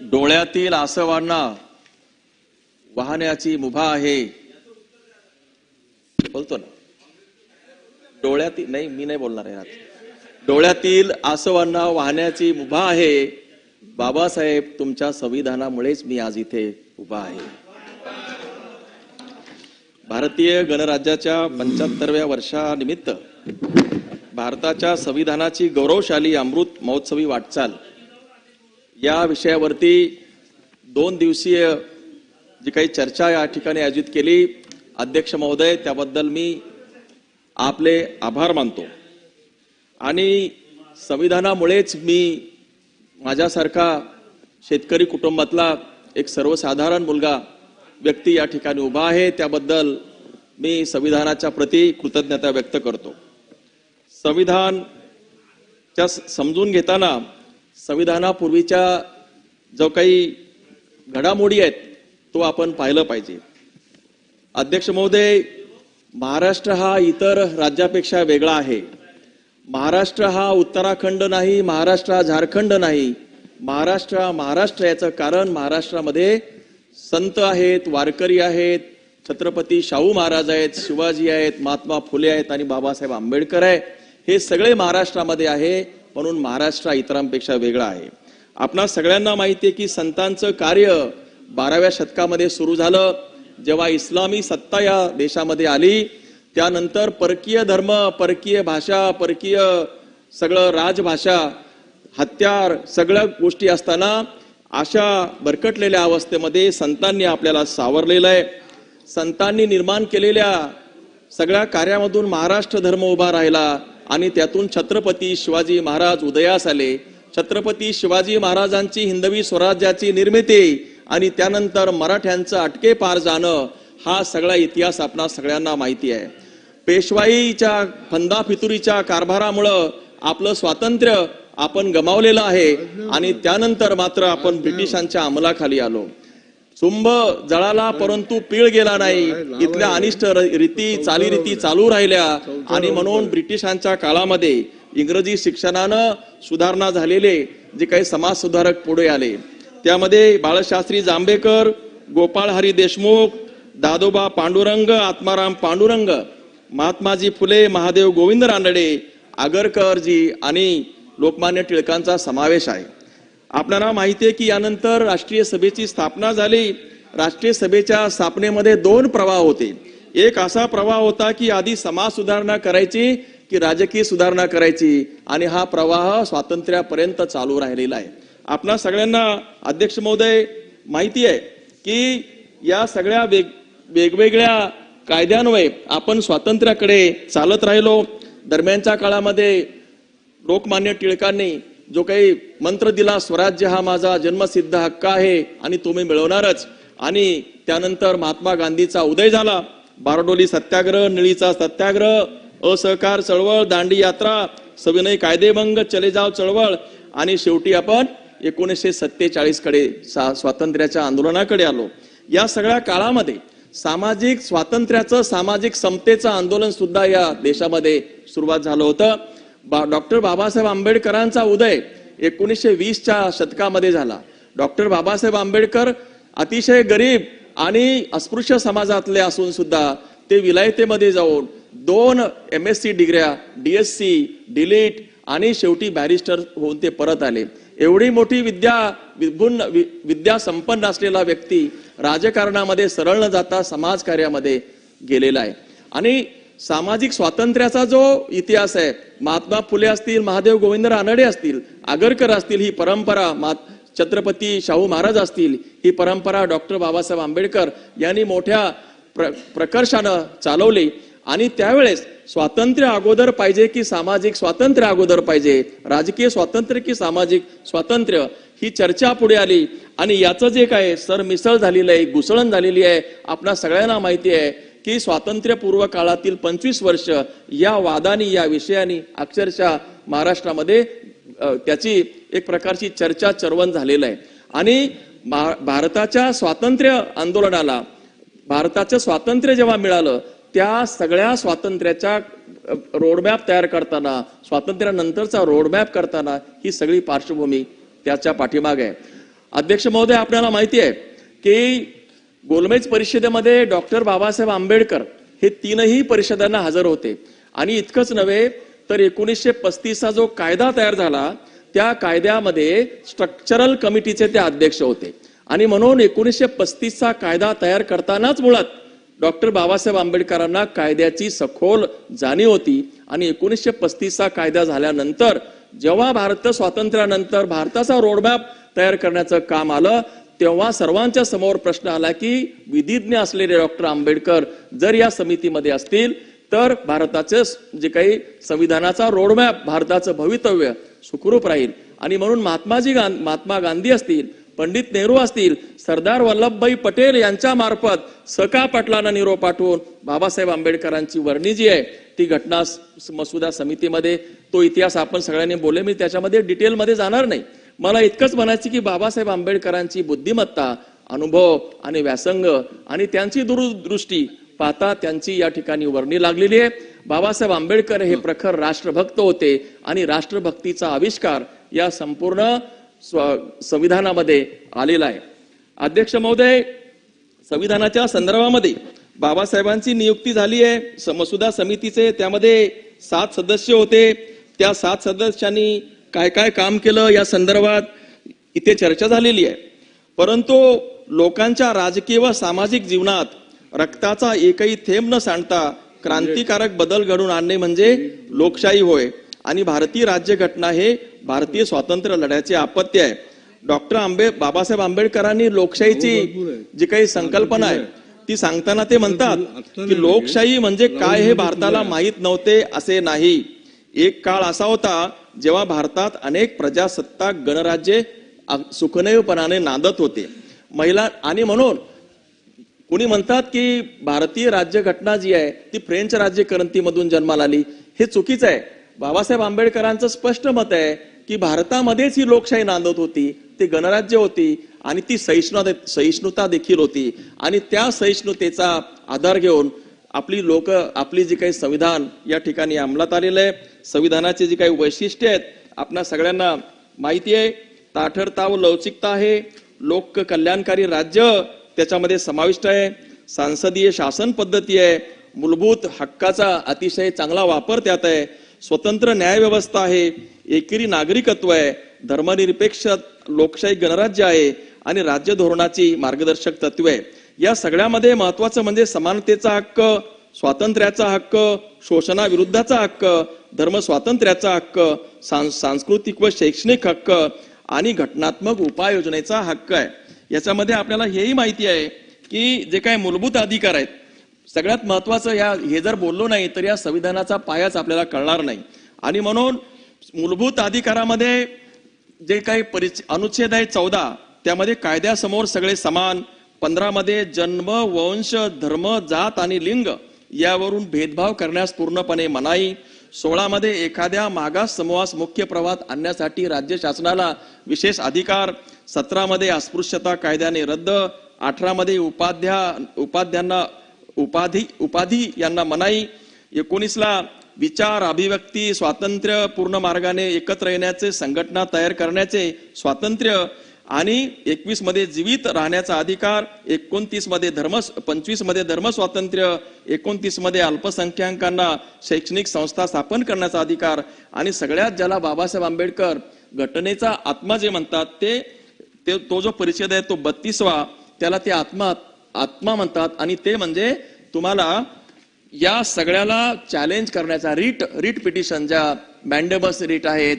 डोळ्यातील आसवांना वाहण्याची मुभा आहे. बोलतो ना. डोळ्यातील नाही मी नाही बोलणार आहे डोळ्यातील आसवांना वाहण्याची मुभा आहे. बाबासाहेब तुमच्या संविधानामुळेच मी आज इथे उभा आहे. भारतीय गणराज्याच्या पंच्याहत्तरव्या वर्षानिमित्त भारताच्या संविधानाची गौरवशाली अमृत महोत्सवी वाटचाल या विषयावरती दोन दिवसीय जी काही चर्चा या ठिकाणी आयोजित केली अध्यक्ष महोदय त्याबद्दल मी आपले आभार मानतो. आणि संविधानामुळेच मी माझ्यासारखा शेतकरी कुटुंबातला एक सर्वसाधारण मुलगा व्यक्ती या ठिकाणी उभा आहे त्याबद्दल मी संविधानाच्या प्रती कृतज्ञता व्यक्त करतो. संविधान समजून घेताना संविधानापूर्वीच्या जो काही घडामोडी आहेत तो आपण पाहिलं पाहिजे. अध्यक्ष महोदय महाराष्ट्र हा इतर राज्यापेक्षा वेगळा आहे. महाराष्ट्र हा उत्तराखंड नाही महाराष्ट्र हा झारखंड नाही. महाराष्ट्र हा महाराष्ट्र याचं कारण महाराष्ट्रामध्ये संत आहेत वारकरी आहेत छत्रपती शाहू महाराज आहेत शिवाजी आहेत महात्मा फुले आहेत आणि बाबासाहेब आंबेडकर आहे. हे सगळे महाराष्ट्रामध्ये आहे. म्हणून महाराष्ट्र हा इतरांपेक्षा वेगळा आहे. आपणा सगळ्यांना माहिती आहे की संतांचं कार्य बाराव्या शतकामध्ये सुरू झालं. जेव्हा इस्लामी सत्ता या देशामध्ये आली त्यानंतर परकीय धर्म परकीय भाषा परकीय सगळं राजभाषा हत्यार सगळ्या गोष्टी असताना अशा भरकटलेल्या अवस्थेमध्ये संतांनी आपल्याला सावरलेलं आहे. संतांनी निर्माण केलेल्या सगळ्या कार्यामधून महाराष्ट्र धर्म उभा राहिला. आणि त्यातून छत्रपती शिवाजी महाराज उदयास आले. छत्रपती शिवाजी महाराजांची हिंदवी स्वराज्याची निर्मिती आणि त्यानंतर मराठ्यांचं अटके पार जाणं हा सगळा इतिहास आपणा सगळ्यांना माहिती आहे. पेशवाईच्या फंदा फितुरीच्या कारभारामुळं आपलं स्वातंत्र्य आपण गमावलेलं आहे आणि त्यानंतर मात्र आपण ब्रिटिशांच्या अंमलाखाली आलो. सुंभ जळाला परंतु पीळ गेला नाही. इथल्या अनिष्ट र- रीती चालीरीती चालू राहिल्या आणि म्हणून ब्रिटिशांच्या काळामध्ये इंग्रजी शिक्षणानं सुधारणा झालेले जे काही समाज सुधारक पुढे आले. त्यामध्ये बाळशास्त्री जांभेकर गोपाळ हरी देशमुख दादोबा पांडुरंग आत्माराम पांडुरंग महात्माजी फुले महादेव गोविंद रानडे आगरकरजी आणि लोकमान्य टिळकांचा समावेश आहे. आपल्याला माहिती आहे की यानंतर राष्ट्रीय सभेची स्थापना झाली. राष्ट्रीय सभेच्या स्थापनेमध्ये दोन प्रवाह होते. एक असा प्रवाह होता की आधी समाज सुधारणा करायची की राजकीय सुधारणा करायची आणि हा प्रवाह स्वातंत्र्यापर्यंत चालू राहिलेला आहे. आपणा सगळ्यांना अध्यक्ष महोदय माहिती आहे की या सगळ्या वेग वेगवेगळ्या कायद्यान्वये आपण स्वातंत्र्याकडे चालत राहिलो. दरम्यानच्या काळामध्ये लोकमान्य टिळकांनी जो काही मंत्र दिला स्वराज्य हा माझा जन्मसिद्ध हक्क आहे आणि तो मी मिळवणारच. आणि त्यानंतर महात्मा गांधीचा उदय झाला. बारडोली सत्याग्रह निळीचा सत्याग्रह असहकार चळवळ दांडी यात्रा सविनय कायदेभंग चले जाव चळवळ आणि शेवटी आपण एकोणीसशे सत्तेचाळीसकडे सा- स्वातंत्र्याच्या आंदोलनाकडे आलो. या सगळ्या काळामध्ये सामाजिक स्वातंत्र्याचं सामाजिक समतेचं आंदोलन सुद्धा या देशामध्ये सुरुवात झालं होतं. बा डॉक्टर बाबासाहेब आंबेडकरांचा उदय एकोणीसशे वीसच्या शतकामध्ये झाला. डॉक्टर बाबासाहेब आंबेडकर अतिशय गरीब आणि अस्पृश्य समाजातले असून सुद्धा ते विलायतेमध्ये जाऊन दोन M S C डिग्र्या D S C D Litt आणि शेवटी बॅरिस्टर होऊन ते परत आले. एवढी मोठी विद्या विभुन्न विद्या संपन्न असलेला व्यक्ती राजकारणामध्ये सरळ न जाता समाजकार्यामध्ये गेलेला आहे. आणि सामाजिक स्वातंत्र्याचा जो इतिहास आहे महात्मा फुले असतील महादेव गोविंद रानडे असतील आगरकर असतील ही परंपरा मा छत्रपती शाहू महाराज असतील ही परंपरा डॉक्टर बाबासाहेब आंबेडकर यांनी मोठ्या प्र प्रकर्षानं चालवली. आणि त्यावेळेस स्वातंत्र्य अगोदर पाहिजे की सामाजिक स्वातंत्र्य अगोदर पाहिजे? राजकीय स्वातंत्र्य की सामाजिक स्वातंत्र्य? ही चर्चा पुढे आली. आणि याचं जे काय सरमिसळ झालेलं आहे घुसळण झालेली आहे आपणा सगळ्यांना माहिती आहे की स्वातंत्र्यपूर्व काळातील पंचवीस वर्ष या वादानी या विषयाने अक्षरशः महाराष्ट्रामध्ये त्याची एक प्रकारची चर्चा चर्वण झालेलं आहे. आणि भारताच्या स्वातंत्र्य आंदोलनाला भारताचं स्वातंत्र्य जेव्हा मिळालं त्या सगळ्या स्वातंत्र्याच्या रोडमॅप तयार करताना स्वातंत्र्यानंतरचा रोडमॅप करताना ही सगळी पार्श्वभूमी त्याच्या पाठीमागे आहे. अध्यक्ष महोदय आपल्याला माहिती आहे की गोलमेज परिषदेमध्ये डॉक्टर बाबासाहेब आंबेडकर हे तीनही परिषदांना हजर होते. आणि इतकंच नव्हे तर एकोणीसशे पस्तीसचा जो कायदा तयार झाला त्या कायद्यामध्ये स्ट्रक्चरल कमिटीचे ते अध्यक्ष होते. आणि म्हणून एकोणीसशे पस्तीसचा कायदा तयार करतानाच मुळात डॉक्टर बाबासाहेब आंबेडकरांना कायद्याची सखोल जाणीव होती. आणि एकोणीसशे पस्तीसचा कायदा झाल्यानंतर जेव्हा भारत स्वातंत्र्यानंतर भारताचा रोडमॅप तयार करण्याचं काम आलं तेव्हा सर्वांच्या समोर प्रश्न आला की विधिज्ञ असलेले डॉक्टर आंबेडकर जर या समितीमध्ये असतील तर भारताचे जे काही संविधानाचा रोडमॅप भारताचं भवितव्य सुखरूप राहील. आणि म्हणून महात्माजी गांधी महात्मा गांधी असतील पंडित नेहरू असतील सरदार वल्लभभाई पटेल यांच्या मार्फत सका पाटलांना निरोप पाठवून बाबासाहेब आंबेडकरांची वर्णी जी आहे ती घटना मसुदा समितीमध्ये तो इतिहास आपण सगळ्यांनी बोलले मी त्याच्यामध्ये डिटेलमध्ये जाणार नाही. मला इतकंच म्हणायचं की बाबासाहेब आंबेडकरांची बुद्धिमत्ता अनुभव आणि व्यासंग आणि त्यांची दूरदृष्टी पाहता त्यांची या ठिकाणी वर्णी लागलेली आहे. बाबासाहेब आंबेडकर हे प्रखर राष्ट्रभक्त होते आणि राष्ट्रभक्तीचा आविष्कार या संपूर्ण स्व- संविधानामध्ये आलेला आहे. अध्यक्ष महोदय संविधानाच्या संदर्भामध्ये बाबासाहेबांची नियुक्ती झाली आहे. स- मसुदा समितीचे त्यामध्ये सात सदस्य होते. त्या सात सदस्यांनी काय काय काम केलं या संदर्भात? इथे चर्चा झालेली आहे. परंतु लोकांच्या राजकीय व सामाजिक जीवनात रक्ताचा एकही थेंब न सांडता क्रांतिकारक बदल घडून आणणे म्हणजे लोकशाही होय. आणि भारतीय राज्यघटना हे भारतीय स्वातंत्र्य लढ्याचे आपत्य आहे. डॉक्टर आंबे बाबासाहेब आंबेडकरांनी लोकशाहीची जी काही संकल्पना आहे ती सांगताना ते म्हणतात की लोकशाही म्हणजे काय हे भारताला माहीत नव्हते असे नाही. एक काळ असा होता जेव्हा भारतात अनेक प्रजासत्ताक गणराज्ये सुखनैवपणाने नांदत होते महिला आणि म्हणून कुणी म्हणतात की भारतीय राज्यघटना जी आहे ती फ्रेंच राज्यक्रांतीमधून जन्माला आली हे चुकीचं आहे. बाबासाहेब आंबेडकरांचं स्पष्ट मत आहे की भारतामध्येच ही लोकशाही नांदत होती ती गणराज्य होती आणि ती सहिष्णुता सहिष्णुता देखील होती. आणि त्या सहिष्णुतेचा आधार घेऊन आपली लोक आपली जी काही संविधान या ठिकाणी अंमलात आलेलं आहे संविधानाची जी काही वैशिष्ट्य आहेत आपणा सगळ्यांना माहिती आहे. ताठरता व लवचिकता आहे. लोक कल्याणकारी राज्य त्याच्यामध्ये समाविष्ट आहे. सांसदीय शासन पद्धती आहे. मूलभूत हक्काचा अतिशय चांगला वापर त्यात आहे. स्वतंत्र न्यायव्यवस्था आहे. एकेरी नागरिकत्व आहे. धर्मनिरपेक्ष लोकशाही गणराज्य आहे. आणि राज्य धोरणाची मार्गदर्शक तत्वे आहे या सगळ्यामध्ये महत्वाचं म्हणजे समानतेचा हक्क स्वातंत्र्याचा हक्क शोषणाविरुद्धाचा हक्क धर्म स्वातंत्र्याचा हक्क सांस्कृतिक व शैक्षणिक हक्क आणि घटनात्मक उपाययोजनेचा हक्क आहे. याच्यामध्ये आपल्याला हेही माहिती आहे की जे काय मूलभूत अधिकार आहेत सगळ्यात महत्वाचं या हे जर बोललो नाही तर या संविधानाचा पायाच आपल्याला कळणार नाही. आणि म्हणून मूलभूत अधिकारामध्ये जे काही परिच अनुच्छेद आहे चौदा त्यामध्ये कायद्यासमोर सगळे समान पंधरामध्ये जन्म वंश धर्म जात आणि लिंग यावरून भेदभाव करण्यास पूर्णपणे मनाई. सोळामध्ये एखाद्या मागास समूहास मुख्य प्रवाहात आणण्यासाठी राज्य शासनाला विशेष अधिकार. सतरामध्ये अस्पृश्यता कायद्याने रद्द. अठरामध्ये उपाध्या उपाध्यांना उपाधी उपाधी यांना मनाई. एकोणीसला विचार अभिव्यक्ती स्वातंत्र्य पूर्ण मार्गाने एकत्र येण्याचे संघटना तयार करण्याचे स्वातंत्र्य. आणि एकवीसमध्ये जीवित राहण्याचा अधिकार एकोणतीसमध्ये धर्म पंचवीसमध्ये धर्म स्वातंत्र्य एकोणतीसमध्ये अल्पसंख्याकांना शैक्षणिक संस्था स्थापन करण्याचा अधिकार आणि सगळ्यात ज्याला बाबासाहेब आंबेडकर घटनेचा आत्मा जे म्हणतात ते ते तो जो परिषद आहे तो बत्तीसवा त्याला ते आत्मा आत्मा म्हणतात आणि ते म्हणजे तुम्हाला या सगळ्याला चॅलेंज करण्याचा रीट रीट पिटिशन ज्या मॅन्डेबस रीट आहेत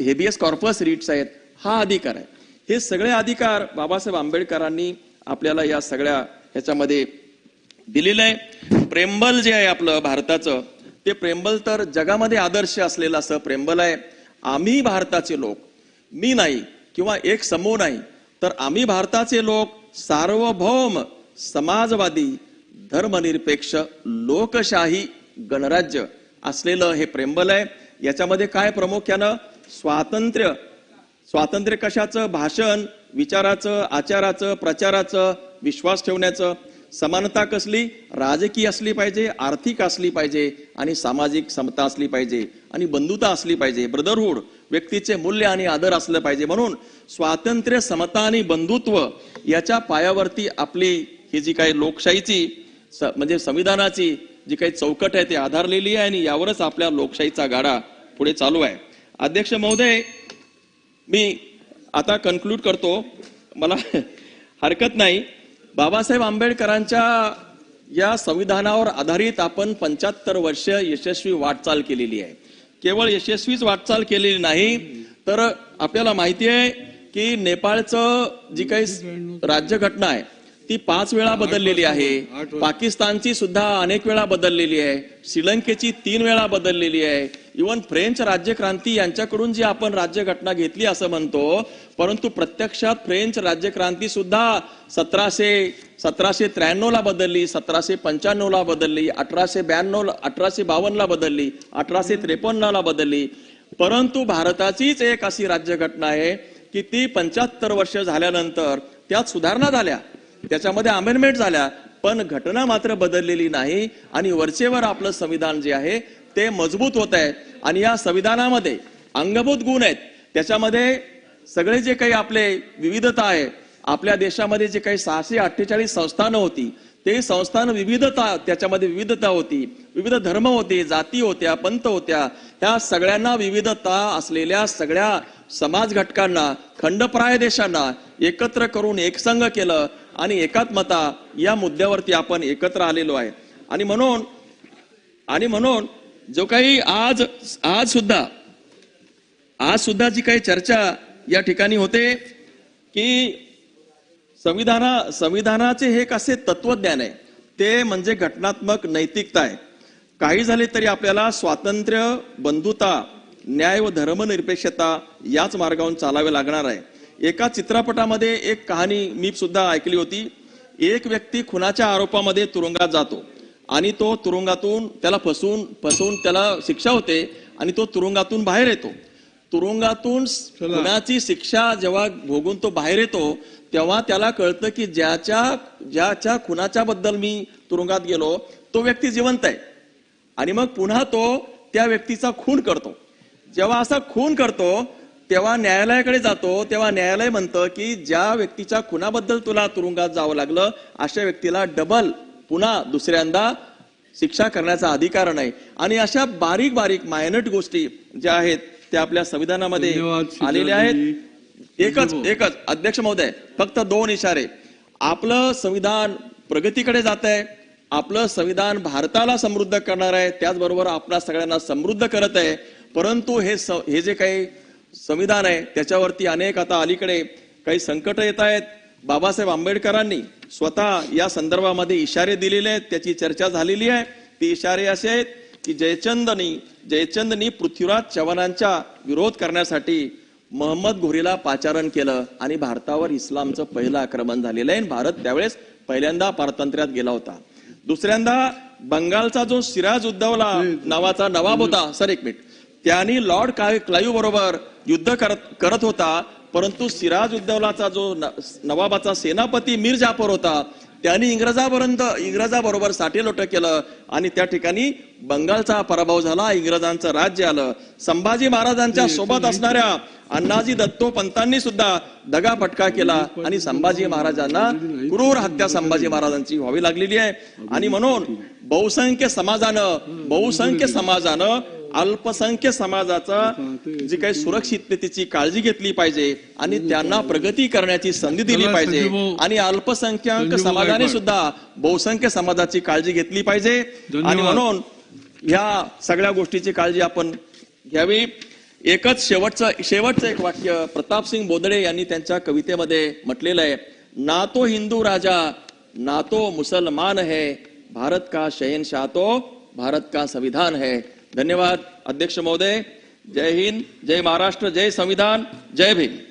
हेबियस कॉर्पस रीट्स आहेत हा अधिकार आहे. हे सगळे अधिकार बाबासाहेब आंबेडकरांनी आपल्याला या सगळ्या ह्याच्यामध्ये दिलेलं आहे. प्रेमबल जे आहे आपलं भारताचं ते प्रेमबल तर जगामध्ये आदर्श असलेलं असं प्रेमबल आहे. आम्ही भारताचे लोक मी नाही किंवा एक समूह नाही तर आम्ही भारताचे लोक सार्वभौम समाजवादी धर्मनिरपेक्ष लोकशाही गणराज्य असलेलं हे प्रेमबल आहे. याच्यामध्ये काय प्रामुख्यानं? स्वातंत्र्य स्वातंत्र्य कशाचं भाषण विचाराचं आचाराचं प्रचाराचं विश्वास ठेवण्याचं समानता कसली राजकीय असली पाहिजे आर्थिक असली पाहिजे आणि सामाजिक समता असली पाहिजे आणि बंधुता असली पाहिजे ब्रदरहूड व्यक्तीचे मूल्य आणि आदर असलं पाहिजे. म्हणून स्वातंत्र्य समता आणि बंधुत्व याच्या पायावरती आपली ही जी काही लोकशाहीची स- म्हणजे संविधानाची जी काही चौकट आहे ती आधारलेली आहे आणि यावरच आपल्या लोकशाहीचा गाडा पुढे चालू आहे. अध्यक्ष महोदय मी आता कन्क्लूड करतो. मला हरकत नाही. बाबासाहेब आंबेडकरांच्या या संविधानावर आधारित आपण पंच्याहत्तर वर्ष यशस्वी वाटचाल केलेली आहे. केवळ यशस्वीच वाटचाल केलेली नाही तर आपल्याला माहिती आहे की नेपाळचं जी काही राज्यघटना आहे ती पाच वेळा बदललेली आहे. पाकिस्तानची सुद्धा अनेक वेळा बदललेली आहे. श्रीलंकेची तीन वेळा बदललेली आहे. इवन फ्रेंच राज्यक्रांती यांच्याकडून जी आपण राज्यघटना घेतली असं म्हणतो परंतु प्रत्यक्षात फ्रेंच राज्यक्रांती सुद्धा सतराशे सतराशे त्र्याण्णव ला बदलली सतराशे पंच्याण्णव ला बदलली अठराशे ब्याण्णव अठराशे बावन्न ला बदलली अठराशे त्रेपन्न ला बदलली परंतु भारताचीच एक अशी राज्यघटना आहे की ती पंच्याहत्तर वर्ष झाल्यानंतर त्यात सुधारणा झाल्या त्याच्यामध्ये अमेंडमेंट झाल्या पण घटना मात्र बदललेली नाही आणि वरचेवर आपलं संविधान जे आहे ते मजबूत होत आहे आणि या संविधानामध्ये अंगभूत गुण आहेत. त्याच्यामध्ये सगळे जे काही आपले विविधता आहे आपल्या देशामध्ये जे काही सहाशे अठ्ठेचाळीस संस्थानं होती ते संस्थान विविधता त्याच्यामध्ये विविधता होती. विविध धर्म होते जाती होत्या पंथ होत्या. ह्या सगळ्यांना विविधता असलेल्या सगळ्या समाज घटकांना खंडप्राय देशांना एकत्र करून एकसंघ केलं आणि एकात्मता या मुद्द्यावरती आपण एकत्र आलेलो आहे. आणि म्हणून आणि म्हणून जो काही आज आज सुद्धा आज सुद्धा जी काही चर्चा या ठिकाणी होते की संविधाना संविधानाचे हे कसे तत्वज्ञान आहे. ते म्हणजे घटनात्मक नैतिकता आहे. काही झाले तरी आपल्याला स्वातंत्र्य बंधुता न्याय व धर्मनिरपेक्षता याच मार्गावरून चालावे लागणार आहे. एका चित्रपटामध्ये एक कहाणी मी सुद्धा ऐकली होती. एक व्यक्ती खुनाच्या आरोपामध्ये तुरुंगात जातो. आणि तो तुरुंगातून त्याला फसवून फसवून त्याला शिक्षा होते आणि तो तुरुंगातून बाहेर येतो. तुरुंगातून खुनाची शिक्षा जेव्हा भोगून तो बाहेर येतो तेव्हा त्याला कळतं की ज्याच्या ज्याच्या खुनाच्या बद्दल मी तुरुंगात गेलो तो व्यक्ती जिवंत आहे. आणि मग पुन्हा तो त्या व्यक्तीचा खून करतो. जेव्हा असा खून करतो तेव्हा न्यायालयाकडे जातो तेव्हा न्यायालय म्हणतं की ज्या व्यक्तीच्या खुनाबद्दल तुला तुरुंगात जावं लागलं अशा व्यक्तीला डबल पुन्हा दुसऱ्यांदा शिक्षा करण्याचा अधिकार नाही. आणि अशा बारीक बारीक मायनट गोष्टी ज्या आहेत त्या आपल्या संविधानामध्ये आलेल्या आहेत. एकच एकच. अध्यक्ष महोदय फक्त दोन इशारे. आपलं संविधान प्रगतीकडे जात आहे आपलं संविधान भारताला समृद्ध करणार आहे त्याचबरोबर आपल्या सगळ्यांना समृद्ध करत आहे. परंतु हे हे जे काही संविधान आहे त्याच्यावरती अनेक आता अलीकडे काही संकट येत आहेत. बाबासाहेब आंबेडकरांनी स्वतः या संदर्भामध्ये इशारे दिलेले आहेत त्याची चर्चा झालेली आहे. ती इशारे असे आहेत की जयचंदनी जयचंदनी पृथ्वीराज चव्हाणांचा विरोध करण्यासाठी मोहम्मद घोरीला पाचारण केलं आणि भारतावर इस्लामचं पहिलं आक्रमण झालेलं आहे. भारत त्यावेळेस पहिल्यांदा पारतंत्र्यात गेला होता. दुसऱ्यांदा बंगालचा जो सिराज उद्धवला नावाचा नवाब होता सर एक मिनिट त्यांनी लॉर्ड काय क्लायू बरोबर युद्ध करत करत होता. परंतु सिराज उद्दौलाचा जो नवाबाचा सेनापती मीर जाफर होता त्यांनी इंग्रजापर्यंत इंग्रजाबरोबर साठेलोट केलं आणि त्या ठिकाणी बंगालचा पराभव झाला इंग्रजांचं राज्य आलं. संभाजी महाराजांच्या सोबत असणाऱ्या अण्णाजी दत्तो पंतांनी सुद्धा दगाफटका केला आणि संभाजी महाराजांना क्रूर हत्या संभाजी महाराजांची व्हावी लागलेली आहे. आणि म्हणून बहुसंख्य समाजानं बहुसंख्य समाजानं अल्पसंख्य समाजाचा जी काही सुरक्षिततेची काळजी घेतली पाहिजे आणि त्यांना प्रगती करण्याची संधी दिली पाहिजे. आणि अल्पसंख्याक समाजाने. सुद्धा बहुसंख्य समाजाची काळजी घेतली पाहिजे आणि. म्हणून ह्या सगळ्या गोष्टीची काळजी आपण घ्यावी एकच शेवटचं शेवटचं एक वाक्य प्रतापसिंग बोदडे यांनी त्यांच्या कवितेमध्ये म्हटलेलं आहे ना तो हिंदू राजा ना तो मुसलमान है भारत का शहनशाह तो भारत का संविधान है धन्यवाद अध्यक्ष महोदय. जय हिंद जय महाराष्ट्र जय संविधान जय भीम.